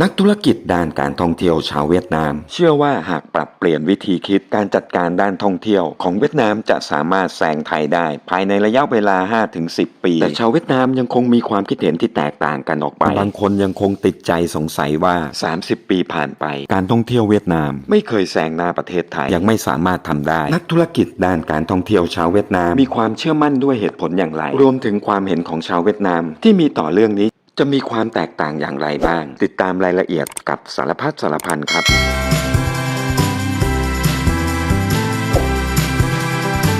นักธุรกิจด้านการท่องเที่ยวชาวเวียดนาม เชื่อว่าหากปรับเปลี่ยนวิธีคิดการจัดการด้านท่องเที่ยวของเวียดนามจะสามารถแซงไทยได้ ภายในระยะเวลา 5-10 ปี แต่ชาวเวียดนามยังคงมีความคิดเห็นที่แตกต่างกันออกไป บางคนยังคงติดใจสงสัยว่า 30 ปีผ่านไป การท่องเที่ยวเวียดนาม ไม่เคยแซงหน้าประเทศไทยยังไม่สามารถทำได้ นักธุรกิจด้านการท่องเที่ยวชาวเวียดนาม มีความเชื่อมั่นด้วยเหตุผลอย่างไร รวมถึงความเห็นของชาวเวียดนาม ที่มีต่อเรื่องนี้ จะมีความแตกต่างอย่างไรบ้าง ติดตามรายละเอียดกับสารพัดสารพันครับ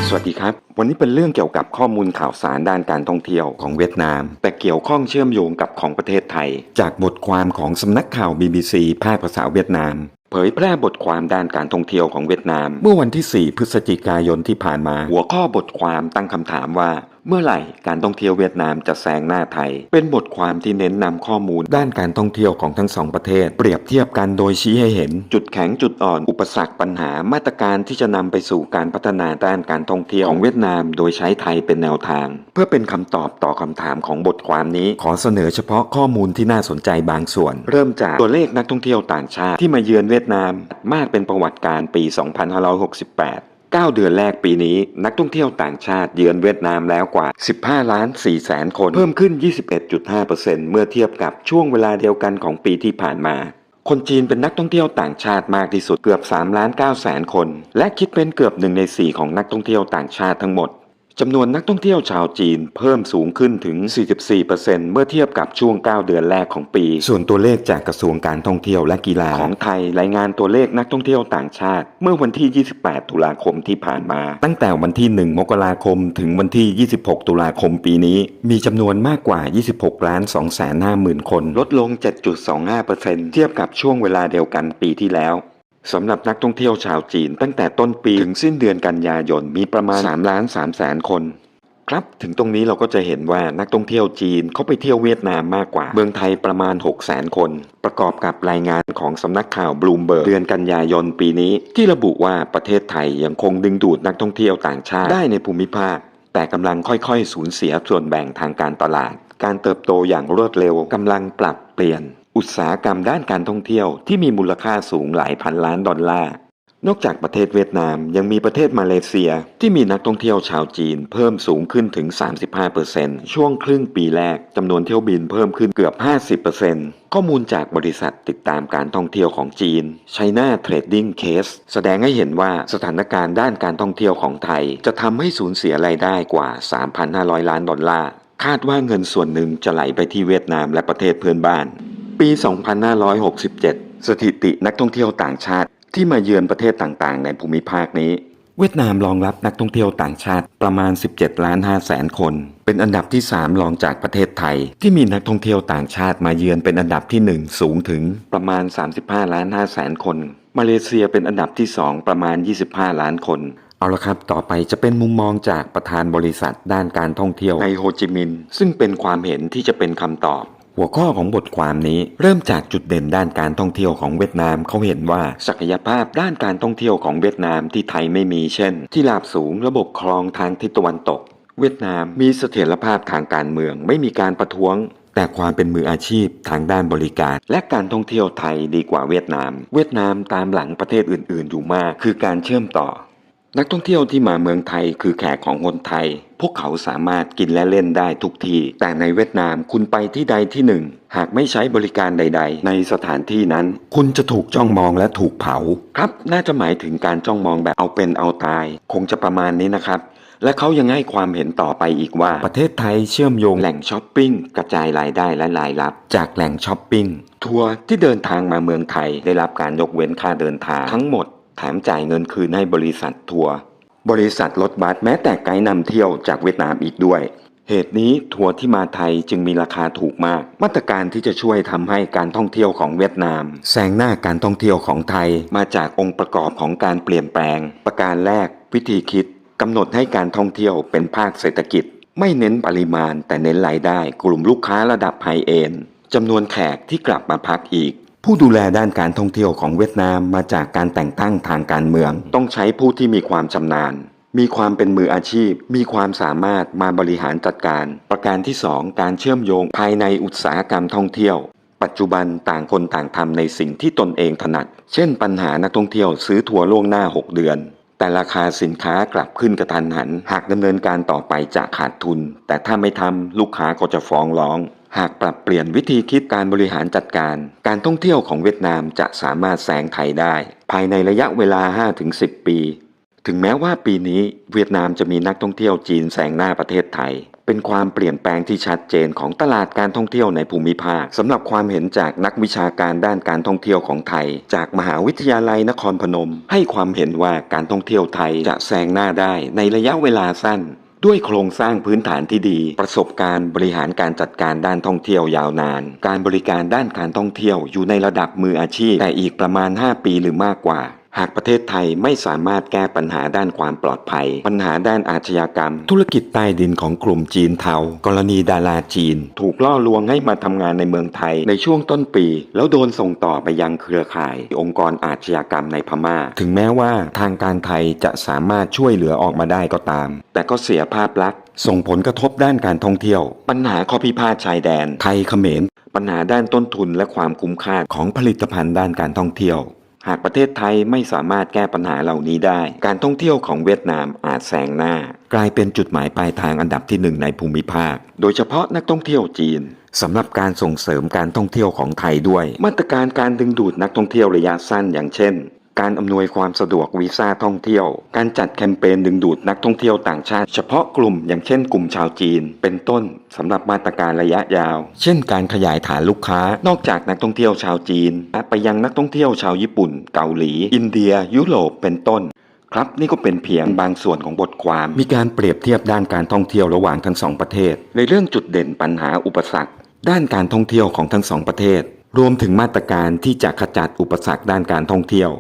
สวัสดีครับ วันนี้เป็นเรื่องเกี่ยวกับข้อมูลข่าวสารด้านการท่องเที่ยวของเวียดนาม แต่เกี่ยวข้องเชื่อมโยงกับของประเทศไทย จากบทความของสำนักข่าว BBC ภาคภาษาเวียดนามเผยแพร่บทความด้านการท่องเที่ยวของเวียดนาม เมื่อวันที่ 4 พฤศจิกายนที่ผ่านมา หัวข้อบทความตั้งคำถามว่า เมื่อไหร่การท่องเที่ยวเวียดนามจะแซงหน้าไทย เป็นบทความที่เน้นนำข้อมูล ด้านการท่องเที่ยวของทั้งสองประเทศ เปรียบเทียบกันโดยชี้ให้เห็น จุดแข็งจุดอ่อนอุปสรรคปัญหามาตรการที่จะนำไปสู่การพัฒนาด้านการท่องเที่ยวของเวียดนาม โดยใช้ไทยเป็นแนวทาง เพื่อเป็นคำตอบต่อคำถามของบทความนี้ ขอเสนอเฉพาะข้อมูลที่น่าสนใจบางส่วน เริ่มจากตัวเลขนักท่องเที่ยวต่างชาติที่มาเยือนเวียดนามมากเป็นประวัติการปี 2568 9 เดือนแรกปีนี้ นักท่องเที่ยวต่างชาติเยือนเวียดนามแล้วกว่า 15 ล้าน4แสนคน เพิ่มขึ้น 21.5%เมื่อเทียบกับช่วงเวลาเดียวกันของปีที่ผ่านมา คนจีนเป็นนักท่องเที่ยวต่างชาติมากที่สุดเกือบ3ล้าน9แสนคน และคิดเป็นเกือบหนึ่งใน 4 ของนักท่องเที่ยวต่างชาติทั้งหมด จำนวนนักท่องเที่ยวชาวจีนเพิ่มสูงขึ้นถึง 44%เมื่อเทียบกับช่วง 9 เดือนแรกของปี ส่วนตัวเลขจากกระทรวงการท่องเที่ยวและกีฬาของไทยรายงานตัวเลขนักท่องเที่ยวต่างชาติ เมื่อวันที่ 28 ตุลาคมที่ผ่านมา ตั้งแต่วันที่ 1 มกราคมถึงวันที่ 26 ตุลาคมปีนี้ มีจำนวนมากกว่า 26 ล้าน2แสน5หมื่นคน ลดลง 7.25%เทียบกับช่วงเวลาเดียวกันปีที่แล้ว สำหรับนักท่องเที่ยวชาวจีน ตั้งแต่ต้นปีถึงสิ้นเดือนกันยายนมีประมาณ3ล้าน3แสนคน ครับถึงตรงนี้เราก็จะเห็นว่านักท่องเที่ยวจีนเขาไปเที่ยวเวียดนามมากกว่า เมืองไทยประมาณ 6 0 0 0 0 0คน ประกอบกับรายงานของสำนักข่าวบลูมเบิร์กเดือนกันยายนปีนี้ ที่ระบุว่าประเทศไทยยังคงดึงดูดนักท่องเที่ยวต่างชาติได้ในภูมิภาค แต่กำลังค่อยๆ สูญเสียส่วนแบ่งทางการตลาด การเติบโตอย่างรวดเร็วกำลังปรับเปลี่ยน อุตสาหกรรมด้านการท่องเที่ยวที่มีมูลค่าสูงหลายพันล้านดอลลาร์ นอกจากประเทศเวียดนามยังมีประเทศมาเลเซียที่มีนักท่องเที่ยวชาวจีนเพิ่มสูงขึ้นถึง 35%ช่วงครึ่งปีแรกจำนวนเที่ยวบินเพิ่มขึ้นเกือบ 50%ข้อมูลจากบริษัทติดตามการท่องเที่ยวของจีน China Trading Case แสดงให้เห็นว่าสถานการณ์ด้านการท่องเที่ยวของไทย จะทำให้สูญเสียรายได้กว่า 3,500 ล้านดอลลาร์คาดว่าเงินส่วนหนึ่งจะไหลไปที่เวียดนามและประเทศเพื่อนบ้าน ปี 2567 สถิตินักท่องเที่ยวต่างชาติที่มาเยือนประเทศต่างๆ ในภูมิภาคนี้ เวียดนามรองรับนักท่องเที่ยวต่างชาติประมาณ 17 ล้าน5แสนคน เป็นอันดับที่ 3 รองจากประเทศไทย ที่มีนักท่องเที่ยวต่างชาติมาเยือนเป็นอันดับที่ 1 สูงถึงประมาณ 35 ล้าน5แสนคน มาเลเซียเป็นอันดับที่ 2 ประมาณ 25 ล้านคนเอาละครับ ต่อไปจะเป็นมุมมองจากประธานบริษัทด้านการท่องเที่ยวในโฮจิมินห์ซึ่งเป็นความเห็นที่จะเป็นคำตอบ หัวข้อของบทความนี้เริ่มจากจุดเด่นด้านการท่องเที่ยวของเวียดนามเขาเห็นว่าศักยภาพด้านการท่องเที่ยวของเวียดนามที่ไทยไม่มีเช่น ที่ราบสูงระบบคลองทางทิศตะวันตก เวียดนามมีเสถียรภาพทางการเมืองไม่มีการประท้วง แต่ความเป็นมืออาชีพทางด้านบริการ และการท่องเที่ยวไทยดีกว่าเวียดนาม เวียดนามตามหลังประเทศอื่น ๆ อยู่มากคือการเชื่อมต่อ นักท่องเที่ยวที่มาเมืองไทยคือแขกของคนไทย พวกเขาสามารถกินและเล่นได้ทุกที่ แต่ในเวียดนามคุณไปที่ใดที่หนึ่ง หากไม่ใช้บริการใด ๆ ในสถานที่นั้น คุณจะถูกจ้องมองและถูกเผา ครับ น่าจะหมายถึงการจ้องมองแบบเอาเป็นเอาตาย คงจะประมาณนี้นะครับ และเขายังให้ความเห็นต่อไปอีกว่า ประเทศไทยเชื่อมโยงแหล่งช้อปปิ้งกระจายรายได้และรายรับ จากแหล่งช้อปปิ้งทัวร์ที่เดินทางมาเมืองไทยได้รับการยกเว้นค่าเดินทางทั้งหมด แถมจ่ายเงินคืนให้บริษัททัวร์บริษัทรถบัสแม้แต่ไกด์นำเที่ยวจากเวียดนามอีกด้วย เหตุนี้ทัวร์ที่มาไทยจึงมีราคาถูกมาก มาตรการที่จะช่วยทำให้การท่องเที่ยวของเวียดนามแซงหน้าการท่องเที่ยวของไทยมาจากองค์ประกอบของการเปลี่ยนแปลง ประการแรก วิธีคิดกำหนดให้การท่องเที่ยวเป็นภาคเศรษฐกิจ ไม่เน้นปริมาณแต่เน้นรายได้ กลุ่มลูกค้าระดับไฮเอ็นจำนวนแขกที่กลับมาพักอีก ผู้ดูแลด้านการท่องเที่ยวของเวียดนามมาจากการแต่งตั้งทางการเมือง ต้องใช้ผู้ที่มีความชำนาญ มีความเป็นมืออาชีพ มีความสามารถมาบริหารจัดการ ประการที่ 2 การเชื่อมโยงภายในอุตสาหกรรมท่องเที่ยว ปัจจุบันต่างคนต่างทำในสิ่งที่ตนเองถนัด เช่น ปัญหานักท่องเที่ยวซื้อทัวร์ล่วงหน้า 6 เดือน แต่ราคาสินค้ากลับขึ้นกระทันหัน หากดำเนินการต่อไปจะขาดทุน แต่ถ้าไม่ทำลูกค้าก็จะฟ้องร้อง หากปรับเปลี่ยนวิธีคิดการบริหารจัดการ การท่องเที่ยวของเวียดนามจะสามารถแซงไทยได้ ภายในระยะเวลา 5-10 ปี ถึงแม้ว่าปีนี้เวียดนามจะมีนักท่องเที่ยวจีนแซงหน้าประเทศไทย เป็นความเปลี่ยนแปลงที่ชัดเจนของตลาดการท่องเที่ยวในภูมิภาคสำหรับความเห็นจากนักวิชาการด้านการท่องเที่ยวของไทย จากมหาวิทยาลัยนครพนม ให้ความเห็นว่าการท่องเที่ยวไทยจะแซงหน้าได้ในระยะเวลาสั้น ด้วยโครงสร้างพื้นฐานที่ดี ประสบการณ์บริหารการจัดการด้านท่องเที่ยวยาวนาน การบริการด้านการท่องเที่ยวอยู่ในระดับมืออาชีพ แต่อีกประมาณ 5 ปีหรือมากกว่า หากประเทศไทยไม่สามารถแก้ปัญหาด้านความปลอดภัย ปัญหาด้านอาชญากรรม ธุรกิจใต้ดินของกลุ่มจีนเทา กรณีดาราจีน ถูกล่อลวงให้มาทำงานในเมืองไทยในช่วงต้นปี แล้วโดนส่งต่อไปยังเครือข่าย องค์กรอาชญากรรมในพม่า ถึงแม้ว่าทางการไทยจะสามารถช่วยเหลือออกมาได้ก็ตาม แต่ก็เสียภาพลักษณ์ส่งผลกระทบด้านการท่องเที่ยว ปัญหาข้อพิพาทชายแดน ไทยเขมรปัญหาด้านต้นทุนและความคุ้มค่าของผลิตภัณฑ์ด้านการท่องเที่ยว หากประเทศไทยไม่สามารถแก้ปัญหาเหล่านี้ได้ การท่องเที่ยวของเวียดนามอาจแซงหน้า กลายเป็นจุดหมายปลายทางอันดับที่หนึ่งในภูมิภาค โดยเฉพาะนักท่องเที่ยวจีนสำหรับการส่งเสริมการท่องเที่ยวของไทยด้วย มาตรการการดึงดูดนักท่องเที่ยวระยะสั้นอย่างเช่น การอำนวยความสะดวกวีซ่าท่องเที่ยว การจัดแคมเปญดึงดูดนักท่องเที่ยวต่างชาติ เฉพาะกลุ่มอย่างเช่นกลุ่มชาวจีน เป็นต้นสำหรับมาตรการระยะยาว เช่น การขยายฐานลูกค้า นอกจากนักท่องเที่ยวชาวจีนและไปยังนักท่องเที่ยวชาวญี่ปุ่น เกาหลี อินเดีย ยุโรปเป็นต้นครับนี่ก็เป็นเพียงบางส่วนของบทความ มีการเปรียบเทียบด้านการท่องเที่ยวระหว่างทั้งสองประเทศ ในเรื่องจุดเด่นปัญหาอุปสรรค ด้านการท่องเที่ยวของทั้งสองประเทศ รวมถึงมาตรการที่จะขจัดอุปสรรคด้านการท่องเที่ยว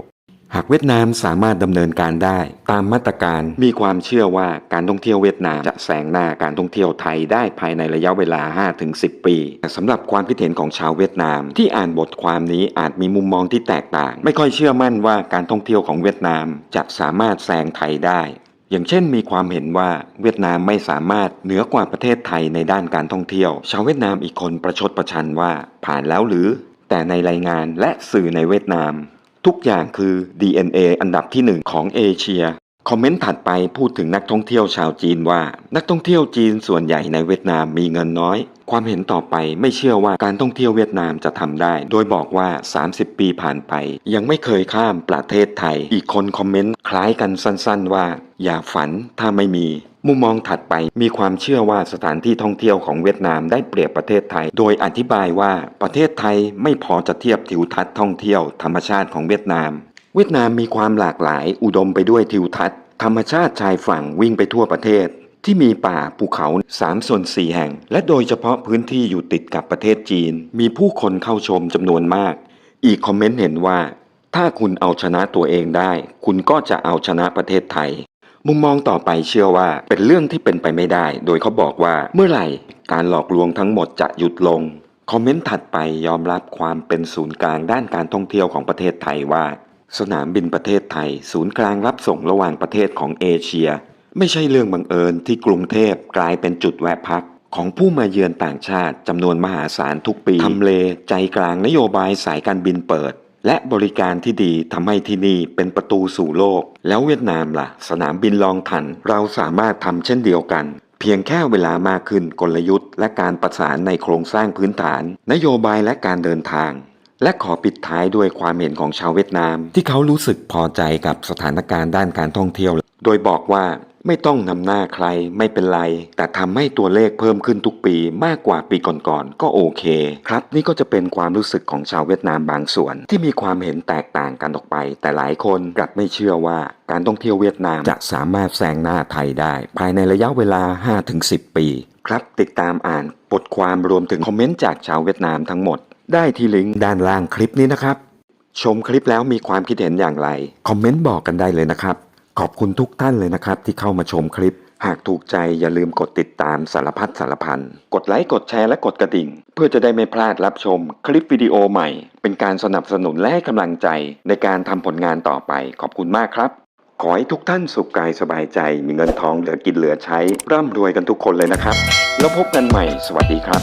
หากเวียดนามสามารถดำเนินการได้ ตามมาตรการมีความเชื่อว่าการท่องเที่ยวเวียดนามจะแซงหน้าการท่องเที่ยวไทยได้ภายในระยะเวลา 5-10 ปีแต่สำหรับความคิดเห็นของชาวเวียดนาม ที่อ่านบทความนี้อาจมีมุมมองที่แตกต่าง ไม่ค่อยเชื่อมั่นว่าการท่องเที่ยวของเวียดนามจะสามารถแซงไทยได้ อย่างเช่น มีความเห็นว่าเวียดนามไม่สามารถเหนือกว่าประเทศไทยในด้านการท่องเที่ยว ชาวเวียดนามอีกคนประชดประชันว่าผ่านแล้วหรือ แต่ในรายงานและสื่อในเวียดนาม ทุกอย่างคือ DNA อันดับที่หนึ่งของเอเชีย คอมเมนต์ถัดไปพูดถึงนักท่องเที่ยวชาวจีนว่า นักท่องเที่ยวจีนส่วนใหญ่ในเวียดนามมีเงินน้อย ความเห็นต่อไปไม่เชื่อว่าการท่องเที่ยวเวียดนามจะทำได้ โดยบอกว่า 30 ปีผ่านไป ยังไม่เคยข้ามประเทศไทย อีกคนคอมเมนต์คล้ายกันสั้นๆ ว่า อย่าฝันถ้าไม่มีมุมมองถัดไปมีความเชื่อว่าสถานที่ท่องเที่ยวของเวียดนามได้เปรียบประเทศไทย โดยอธิบายว่าประเทศไทยไม่พอจะเทียบทิวทัศน์ท่องเที่ยวธรรมชาติของเวียดนาม เวียดนามมีความหลากหลายอุดมไปด้วยทิวทัศน์ ธรรมชาติชายฝั่งวิ่งไปทั่วประเทศ ที่มีป่าภูเขา3ส่วน4แห่ง และโดยเฉพาะพื้นที่อยู่ติดกับประเทศจีน มีผู้คนเข้าชมจำนวนมาก อีกคอมเมนต์เห็นว่า ถ้าคุณเอาชนะตัวเองได้ คุณก็จะเอาชนะประเทศไทย มุมมองต่อไปเชื่อว่าเป็นเรื่องที่เป็นไปไม่ได้ โดยเขาบอกว่าเมื่อไหร่การหลอกลวงทั้งหมดจะหยุดลง คอมเมนต์ถัดไปยอมรับความเป็นศูนย์กลางด้านการท่องเที่ยวของประเทศไทยว่า สนามบินประเทศไทย ศูนย์กลางรับส่งระหว่างประเทศของเอเชีย ไม่ใช่เรื่องบังเอิญที่กรุงเทพกลายเป็นจุดแวะพักของผู้มาเยือนต่างชาติจำนวนมหาศาลทุกปีทำเลใจกลางนโยบายสายการบินเปิด และบริการที่ดีทำให้ที่นี่เป็นประตูสู่โลก แล้วเวียดนามล่ะ สนามบินลองทัน เราสามารถทำเช่นเดียวกัน เพียงแค่เวลามากขึ้นกลยุทธ์ และการประสานในโครงสร้างพื้นฐาน นโยบายและการเดินทาง และขอปิดท้ายด้วยความเห็นของชาวเวียดนาม ที่เขารู้สึกพอใจกับสถานการณ์ด้านการท่องเที่ยว โดยบอกว่า ไม่ต้องนำหน้าใครไม่เป็นไร แต่ทำให้ตัวเลขเพิ่มขึ้นทุกปีมากกว่าปีก่อนๆก็โอเคครับนี่ก็จะเป็นความรู้สึกของชาวเวียดนามบางส่วน ที่มีความเห็นแตกต่างกันออกไป แต่หลายคนกลับไม่เชื่อว่าการท่องเที่ยวเวียดนามจะสามารถแซงหน้าไทยได้ ภายในระยะเวลา 5-10 ปี ครับติดตามอ่านบทความรวมถึงคอมเมนต์จากชาวเวียดนามทั้งหมด ได้ที่ลิงก์ด้านล่างคลิปนี้นะครับ ชมคลิปแล้วมีความคิดเห็นอย่างไร คอมเมนต์บอกกันได้เลยนะครับ ขอบคุณทุกท่านเลยนะครับ ที่เข้ามาชมคลิป หากถูกใจอย่าลืมกดติดตามสารพัดสารพัน กดไลค์กดแชร์และกดกระดิ่ง เพื่อจะได้ไม่พลาดรับชมคลิปวิดีโอใหม่ เป็นการสนับสนุนและให้กำลังใจในการทำผลงานต่อไป ขอบคุณมากครับ ขอให้ทุกท่านสุขกายสบายใจ มีเงินทองเหลือกินเหลือใช้ ร่ำรวยกันทุกคนเลยนะครับ แล้วพบกันใหม่ สวัสดีครับ